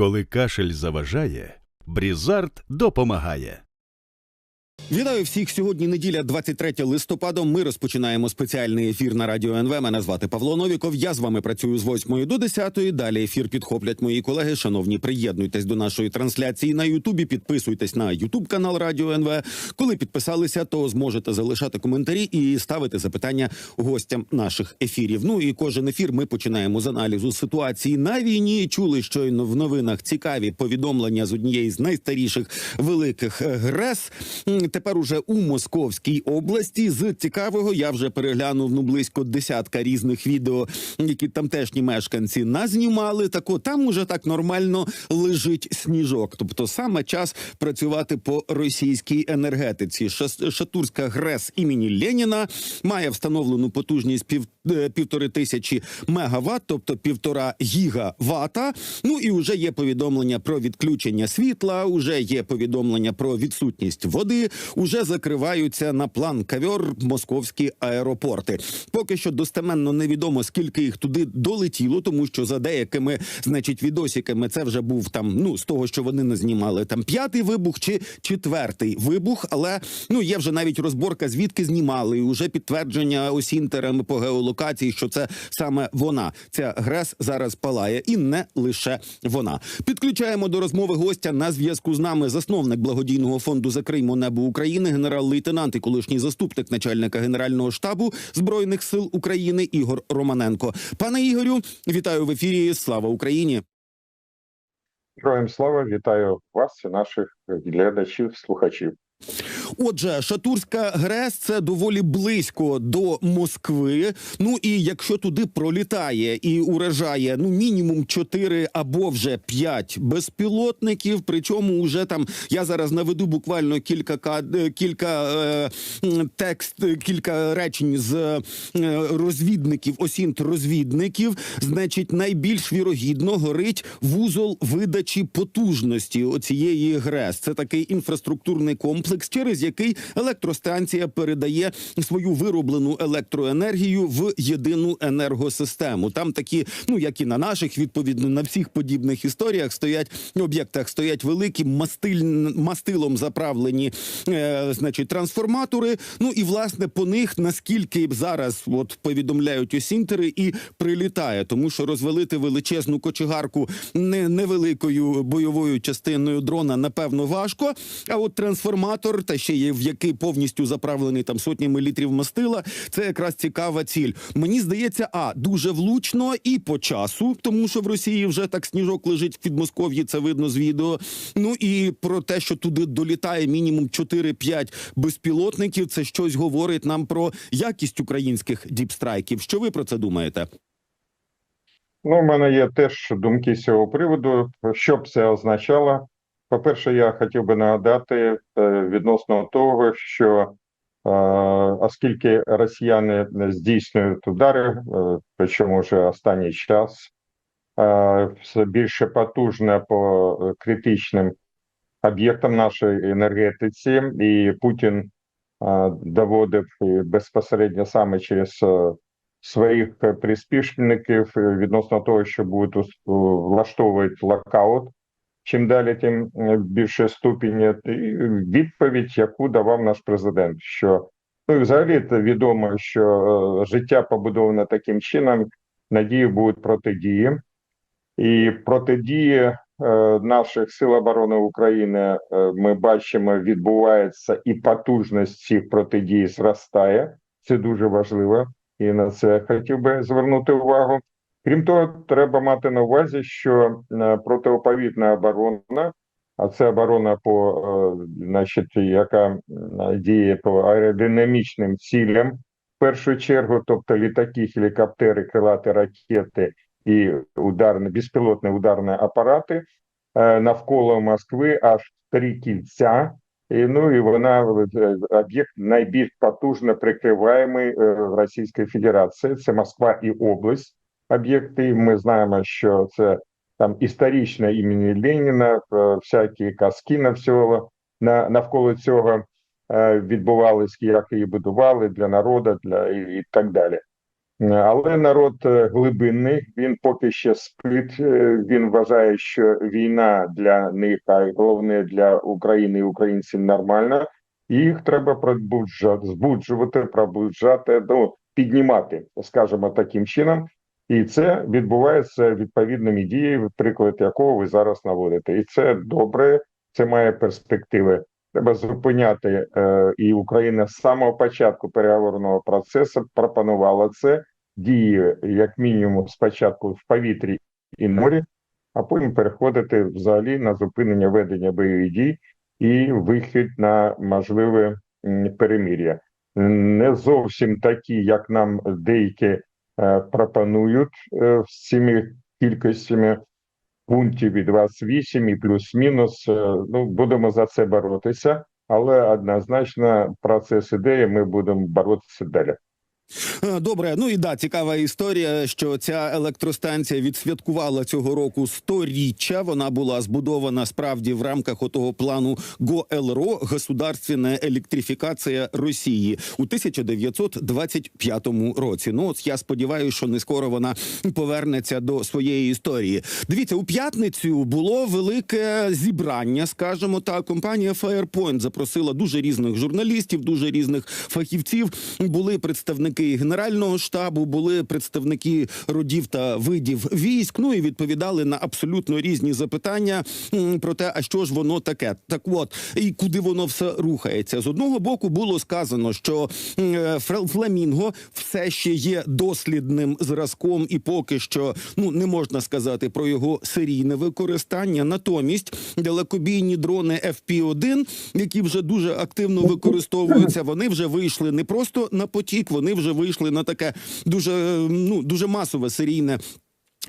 Коли кашель заважає, Брізард допомагає. Вітаю всіх сьогодні. Неділя, 23 листопада. Ми розпочинаємо спеціальний ефір на радіо НВ. Мене звати Павло Новіков. Я з вами працюю з 8 до 10. Далі ефір підхоплять мої колеги. Шановні, приєднуйтесь до нашої трансляції на Ютубі. Підписуйтесь на Ютуб канал Радіо НВ. Коли підписалися, то зможете залишати коментарі і ставити запитання гостям наших ефірів. Ну і кожен ефір ми починаємо з аналізу ситуації на війні. Чули щойно в новинах цікаві повідомлення з однієї з найстаріших великих е, ГРЕС. Тепер уже у Московській області з цікавого я вже переглянув ну близько десятка різних відео, які тамтешні мешканці назнімали. Так от там уже так нормально лежить сніжок. Тобто саме час працювати по російській енергетиці. Шатурська ГРЕС імені Леніна має встановлену потужність пів, півтори тисячі мегаватт, тобто півтора гігавата. Ну і вже є повідомлення про відключення світла. Уже є повідомлення про відсутність води. Уже закриваються на план кавьор московські аеропорти. Поки що достеменно невідомо скільки їх туди долетіло, тому що за деякими, значить, відосиками це вже був там. Ну з того, що вони не знімали там п'ятий вибух чи четвертий вибух. Але ну є вже навіть розборка, звідки знімали, і вже підтвердження осінтерами по геолокації, що це саме вона. Ця ГРЕС зараз палає, і не лише вона. Підключаємо до розмови гостя на зв'язку з нами засновник благодійного фонду Закриймо небо України, генерал-лейтенант і колишній заступник начальника генерального штабу збройних сил України Ігор Романенко. Пане Ігорю, вітаю в ефірі. Слава Україні! Героям слава, вітаю вас і наших глядачів, слухачів. Отже, Шатурська ГРЕС це доволі близько до Москви. Ну і якщо туди пролітає і уражає ну мінімум 4 або вже 5 безпілотників. Причому вже там я зараз наведу буквально кілька кад- е, кілька е, текст, е, кілька речень з е, розвідників, осінт розвідників. Значить, найбільш вірогідно горить вузол видачі потужності оцієї ГРЕС. Це такий інфраструктурний комплекс, через який електростанція передає свою вироблену електроенергію в єдину енергосистему. Там такі, ну як і на наших, відповідно на всіх подібних історіях стоять об'єктах, стоять великі мастиль, мастилом заправлені, е, значить, трансформатори. Ну і власне по них наскільки зараз от повідомляють осінтери і прилітає, тому що розвалити величезну кочегарку не невеликою бойовою частиною дрона напевно важко. А от трансформатор, та ще є в який повністю заправлений там сотнями літрів мастила, це якраз цікава ціль. Мені здається, а дуже влучно і по часу, тому що в Росії вже так сніжок лежить в Підмосков'ї, це видно з відео. Ну і про те, що туди долітає мінімум 4-5 безпілотників, це щось говорить нам про якість українських діпстрайків. Що ви про це думаєте? Ну, у мене є теж думки з цього приводу. Що б це означало? По-перше, я хотів би нагадати е, відносно того, що е, оскільки росіяни здійснюють удари, е, причому вже останній час, все більше потужно по критичним об'єктам нашої енергетиці, і Путін доводив безпосередньо саме через своїх приспішників відносно того, що будуть влаштовувати локаут. Чим далі, тим е, більше ступінь відповідь, яку давав наш президент, що ну і взагалі відомо, що е, життя побудоване таким чином, надії будуть протидії, і протидії е, наших сил оборони України е, ми бачимо, відбувається і потужність цих протидій зростає. Це дуже важливо, і на це хотів би звернути увагу. Крім того, треба мати на увазі, що е, протиповітна оборона, а це оборона по е, значить, яка м, діє по аеродинамічним цілям, в першу чергу, тобто літаки, гелікоптери, крилаті ракети і ударні безпілотні ударні апарати е, навколо Москви аж три кільця. І, ну і вона е, об'єкт найбільш потужно прикриваємий е, в Російській Федерації. Це Москва і область об'єкти. Ми знаємо, що це там історичне імені Леніна, е, всякі казки навколо на навколо цього е, відбувались, як її будували для народу, для і, і так далі. Але народ е, глибинний, він поки ще спить. е, Він вважає, що війна для них, а головне для України і українців нормальна. Їх треба пробуджати, збуджувати, пробуджати, ну піднімати, скажімо, таким чином. І це відбувається відповідними діями, приклад якого ви зараз наводите. І це добре, це має перспективи. Треба зупиняти, е, і Україна з самого початку переговорного процесу пропонувала це дії, як мінімум, спочатку в повітрі і морі, а потім переходити взагалі на зупинення ведення бойових дій і вихід на можливе м, перемир'я. Не зовсім такі, як нам деякі пропонують е, з цими кількостями пунктів від 28 і плюс-мінус. Е, Ну, будемо за це боротися, але однозначно процес ідеї ми будемо боротися далі. Е, Добре, ну і да, цікава історія, що ця електростанція відсвяткувала цього року сторіччя. Вона була збудована справді в рамках отого плану ГОЕЛРО Государственна електрифікація Росії у 1925 році. Ну от я сподіваюся, що не скоро вона повернеться до своєї історії. Дивіться, у п'ятницю було велике зібрання, скажімо так. Компанія Firepoint запросила дуже різних журналістів, дуже різних фахівців. Були представники генерального штабу, були представники родів та видів військ. Ну і відповідали на абсолютно різні запитання про те, а що ж воно таке. Так от і куди воно все рухається. З одного боку було сказано, що е, фламінго все ще є дослідним зразком, і поки що ну не можна сказати про його серійне використання. Натомість далекобійні дрони FP-1, які вже дуже активно використовуються, вони вже вийшли не просто на потік, вони вже вийшли на таке дуже е, ну дуже масове серійне.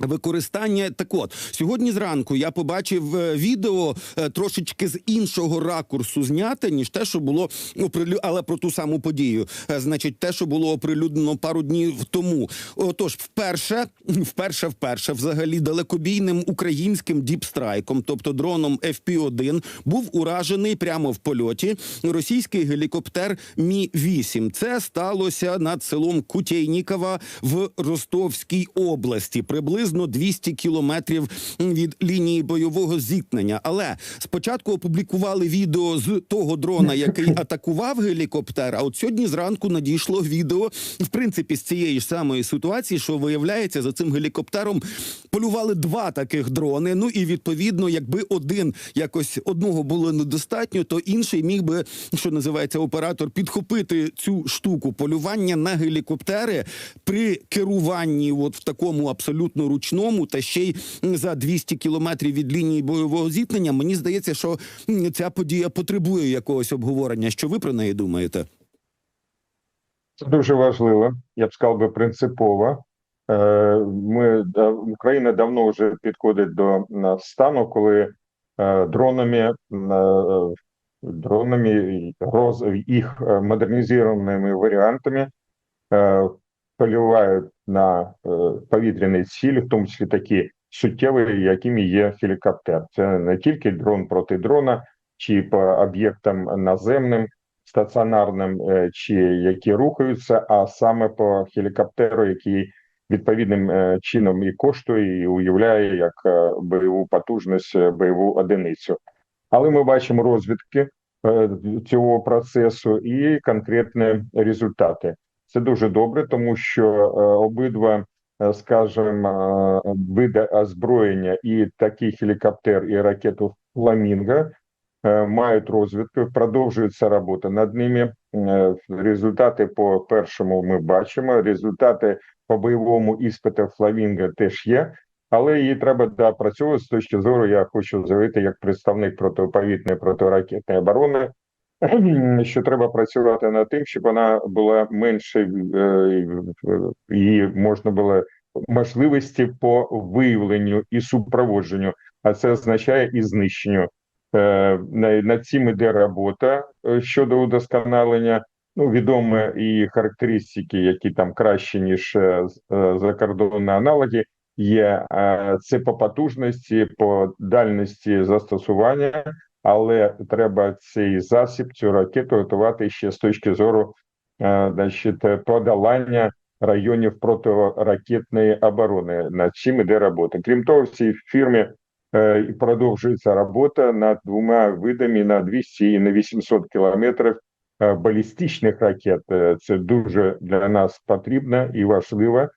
Використання так от сьогодні зранку я побачив е, відео е, трошечки з іншого ракурсу зняте, ніж те, що було оприлю... але про ту саму подію. Е, Значить, те, що було оприлюднено пару днів тому. Отож, вперше, вперше, вперше, взагалі, далекобійним українським діпстрайком, тобто дроном FP-1, був уражений прямо в польоті російський гелікоптер Мі 8 Це сталося над селом Кутєйнікова в Ростовській області. Приблизно 200 кілометрів від лінії бойового зіткнення. Але спочатку опублікували відео з того дрона, який атакував гелікоптер. А от сьогодні зранку надійшло відео, в принципі, з цієї ж самої ситуації, що виявляється, за цим гелікоптером полювали два таких дрони. Ну і відповідно, якби один якось одного було недостатньо, то інший міг би, що називається оператор, підхопити цю штуку полювання на гелікоптери при керуванні, от в такому абсолютно ручному, та ще й за 200 кілометрів від лінії бойового зіткнення. Мені здається, що ця подія потребує якогось обговорення. Що ви про неї думаєте? Це дуже важливо, я б сказав би принципово. Е, Ми Україна давно вже підходить до стану, коли е, дронами, е, дронами роз їх модернізованими варіантами полювають на е, повітряні цілі, в тому числі такі суттєві, якими є гелікоптер. Це не тільки дрон проти дрона, чи по об'єктам наземним стаціонарним е, чи які рухаються, а саме по гелікоптеру, який відповідним е, чином і коштує, і уявляє як е, бойову потужність, бойову одиницю. Але ми бачимо розвідки цього процесу і конкретні результати. Це дуже добре, тому що е, обидва, е, скажімо, е, види озброєння і такий гелікоптер, і ракету Фламінго мають розвідку, продовжується робота над ними. Результати по першому ми бачимо. Результати по бойовому іспиту Фламінго теж є, але її треба допрацьовувати з точки зору. Я хочу заявити як представник протиповітної протиракетної оборони. Що треба працювати над тим, щоб вона була менше е, її можна було можливості по виявленню і супроводженню, а це означає і знищенню. Е, на- Над цим іде робота е, щодо удосконалення. Ну, відомі і характеристики, які там кращі, ніж закордонні аналоги, є це по потужності, по дальності застосування, але треба цей засіб, цю ракету готувати ще з точки зору е, значить, подолання районів протиракетної оборони. Над чим іде робота. Крім того, в цій фірмі е, продовжується робота над двома видами на 200 і на 800 кілометрів е, балістичних ракет. Це дуже для нас потрібно і важливо.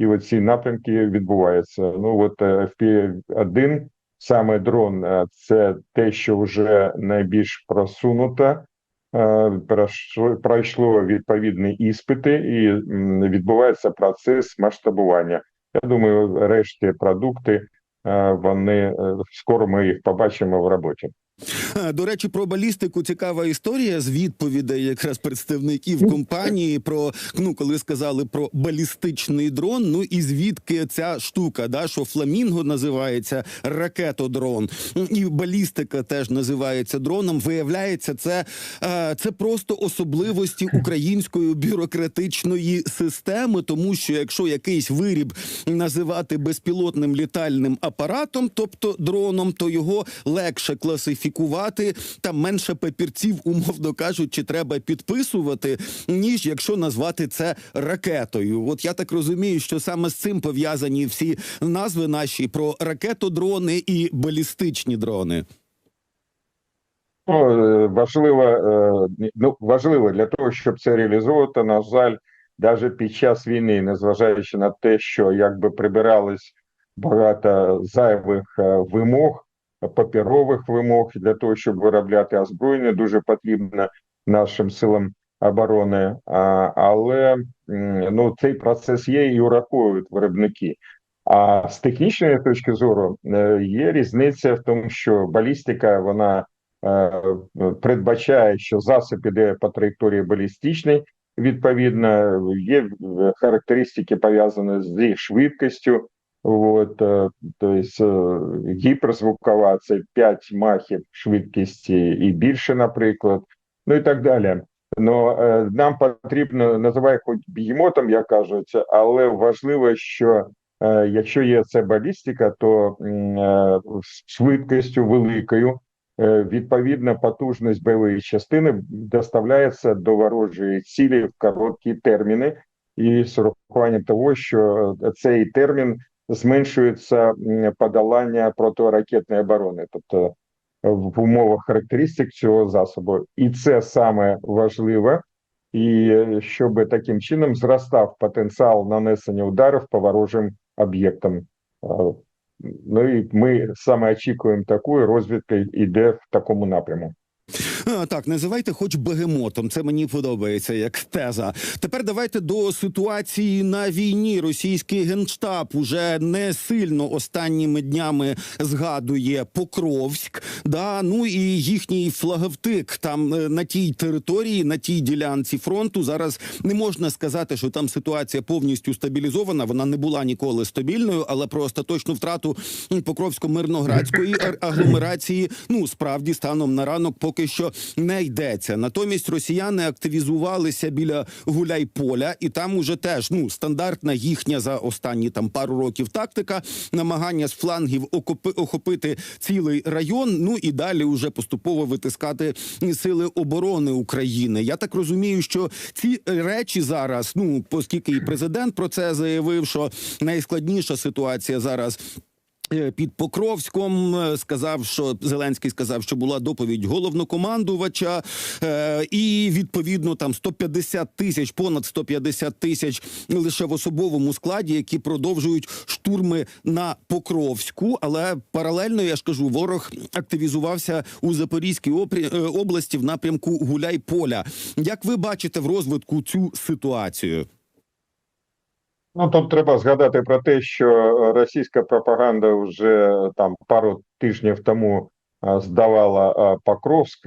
І от ці напрямки відбуваються. Ну от е, FP1, саме дрон, е, це те, що вже найбільш просунуто. Е, пройшло, відповідні іспити і відбувається процес масштабування. Я думаю, решті продукти е, вони скоро ми їх побачимо в роботі. Е, До речі, про балістику цікава історія з відповідей якраз представників компанії про ну, коли сказали про балістичний дрон. Ну і звідки ця штука, да що фламінго називається ракетодрон, і балістика теж називається дроном. Виявляється, це, е, це просто особливості української бюрократичної системи, тому що якщо якийсь виріб називати безпілотним літальним апаратом, тобто дроном, то його легше класифікувати, там менше папірців, умовно кажучи, треба підписувати, ніж якщо назвати це ракетою. От я так розумію, що саме з цим пов'язані всі назви наші про ракетодрони і балістичні дрони. Ну, е, важливо, е, ну, важливо для того, щоб це реалізовувати, на жаль, навіть під час війни, незважаючи на те, що якби прибирались багато зайвих е, вимог, паперових вимог для того, щоб виробляти озброєння, дуже потрібно нашим силам оборони. Але ну, цей процес є і ураховують виробники. А з технічної точки зору е, є різниця в тому, що балістика вона е, передбачає, що засіб іде по траєкторії балістичній. Відповідно, є е, характеристики пов'язані зі швидкістю. От, тобто е, гіперзвукова це 5 махів швидкості і більше, наприклад, ну і так далі. Ну е, нам потрібно називай хоч бігемотом, як кажуть, але важливо, що якщо є це балістика, то е, з швидкістю великою Е, Відповідна потужність бойової частини доставляється до ворожої цілі в короткі терміни, і з урахуванням того, що е, цей термін зменшується подолання протиракетної оборони, тобто е, в умовах характеристик цього засобу, і це саме важливо. І е, щоб таким чином зростав потенціал нанесення ударів по ворожим об'єктам. Е, Ну і ми саме очікуємо таку, і розвідка йде в такому напряму. А, так, називайте хоч бегемотом. Це мені подобається як теза. Тепер давайте до ситуації на війні. Російський генштаб уже не сильно останніми днями згадує Покровськ. Да, ну і їхній флаговтик там е, на тій території, на тій ділянці фронту. Зараз не можна сказати, що там ситуація повністю стабілізована. Вона не була ніколи стабільною, але про остаточну втрату Покровсько-мирноградської ар- агломерації. Ну справді станом на ранок поки що не йдеться. Натомість росіяни активізувалися біля Гуляйполя, і там уже теж ну стандартна їхня за останні там пару років тактика намагання з флангів окупи, охопити цілий район. Ну і далі уже поступово витискати сили оборони України. Я так розумію, що ці речі зараз, ну оскільки і президент про це заявив, що найскладніша ситуація зараз. Е, Під Покровськом е, сказав, що Зеленський сказав, що була доповідь головнокомандувача, е, і відповідно там 150 тисяч, понад 150 тисяч лише в особовому складі, які продовжують штурми на Покровську. Але паралельно я ж кажу, ворог активізувався у Запорізькій області в напрямку Гуляй-Поля. Як ви бачите в розвитку цю ситуацію? Ну тут треба згадати про те, що російська пропаганда вже там пару тижнів тому здавала а, Покровськ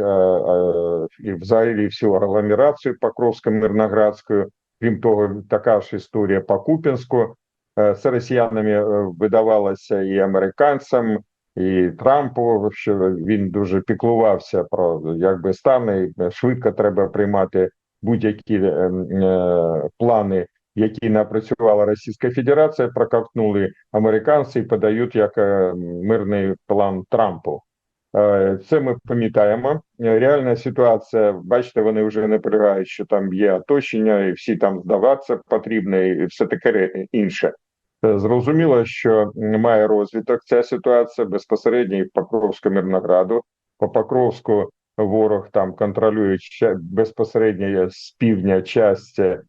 і взагалі всю агломерацію Покровсько-Мирноградську. Крім того, така ж історія по Купінську. Е, Це росіянами е, видавалося і американцям, і Трампу, що він дуже піклувався про якби стан, і швидко треба приймати будь-які е, е, плани які напрацювала Російська Федерація, проковтнули американці і подають як е, мирний план Трампу. Е, Це ми пам'ятаємо. Реальна ситуація, бачите, вони вже не пригають, що там є оточення, і всі там здаватися потрібно, і все таке інше. Е, Зрозуміло, що має розвиток ця ситуація безпосередньо і в Покровську Мирнограду. По Покровську ворог там контролює безпосередньо з півдня часті е,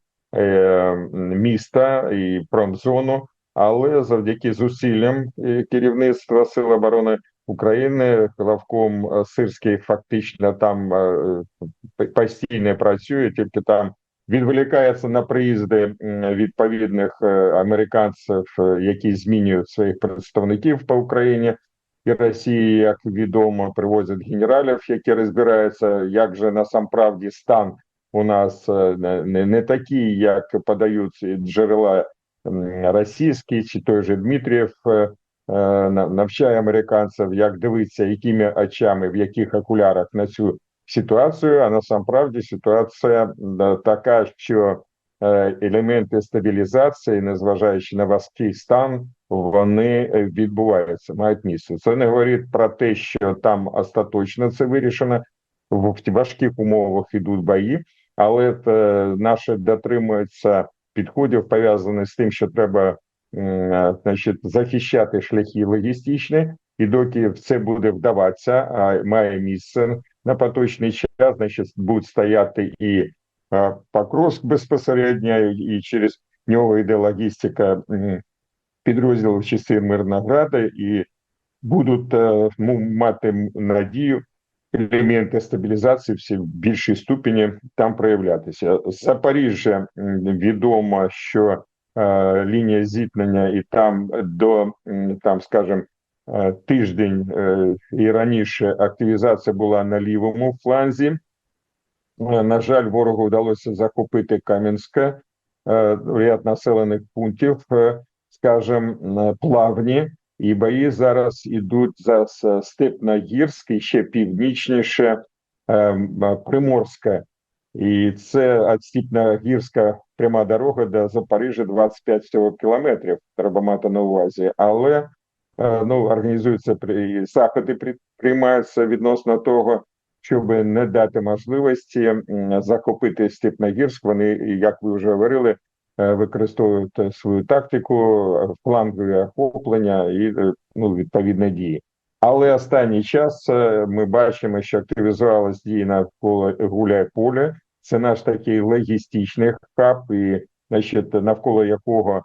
міста і промзону, але завдяки зусиллям е, керівництва Сил оборони України главком е, Сирський фактично там е, постійно працює, тільки там відволікається на приїзди відповідних е, американців, е, які змінюють своїх представників по Україні. І Росії, як відомо, привозять генералів, які розбираються, як же насамправді стан у нас е, не, не такий, як подають джерела російські, чи той же Дмитрієв е, на- навчає американців, як дивитися, якими очами, в яких окулярах на цю ситуацію. А насамправді ситуація така, що е, елементи стабілізації, незважаючи на важкий стан, вони відбуваються, мають місце. Це не говорить про те, що там остаточно це вирішено. В важких умовах ідуть бої, але е, наше дотримується підходів пов'язаних з тим, що треба значить, захищати шляхи логістичні, і доки це буде вдаватися, а має місце на поточний час, значить, будуть стояти і е, Покровськ безпосередньо, і через нього йде логістика підрозділів частин Мирнограда, і будуть е, мати надію елементи стабілізації всі в більшій ступені там проявлятися. Запоріжжя відомо, що е, лінія зіткнення і там до там, скажімо, е, тиждень е, і раніше активізація була на лівому фланзі. На жаль, ворогу вдалося захопити Кам'янське, ряд населених пунктів, скажімо, плавні, і бої зараз ідуть за Степногірський, ще північніше е, Приморське. І це Степногірська пряма дорога до Запоріжжя 25 всього кілометрів. Треба мати на увазі. Але е, ну, організуються заходи, при- приймаються відносно того, щоб не дати можливості захопити Степногірськ. Вони, як ви вже говорили, е, використовують е, свою тактику, е, флангові охоплення і е, ну, відповідні дії. Але останній час ми бачимо, що активізувалась дії навколо Гуляй-Поле. Це наш такий логістичний хаб, і значить, навколо якого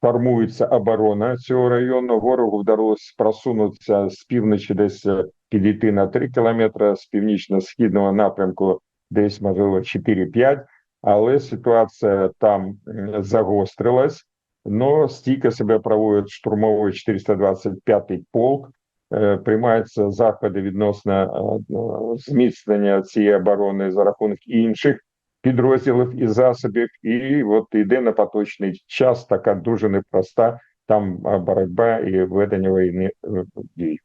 формується оборона цього району. Ворогу вдалося просунутися з півночі, десь підійти на 3 кілометри, з північно-східного напрямку десь можливо 4-5, але ситуація там загострилась. Но стійко себе проводить штурмовий 425-й полк. Е, Приймаються заходи відносно е, е, зміцнення цієї оборони за рахунок інших підрозділів і засобів. І от йде на поточний час така дуже непроста там е, боротьба і ведення війни е, дій.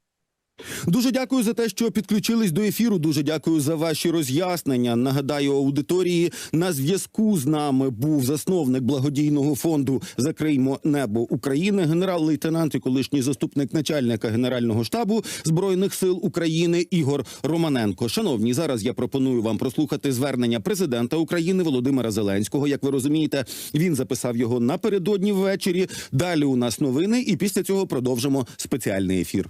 Дуже дякую за те, що підключились до ефіру. Дуже дякую за ваші роз'яснення. Нагадаю аудиторії на зв'язку з нами був засновник благодійного фонду Закриймо небо України, генерал-лейтенант і колишній заступник начальника генерального штабу збройних сил України Ігор Романенко. Шановні, зараз я пропоную вам прослухати звернення президента України Володимира Зеленського. Як ви розумієте, він записав його напередодні ввечері. Далі у нас новини, і після цього продовжимо спеціальний ефір.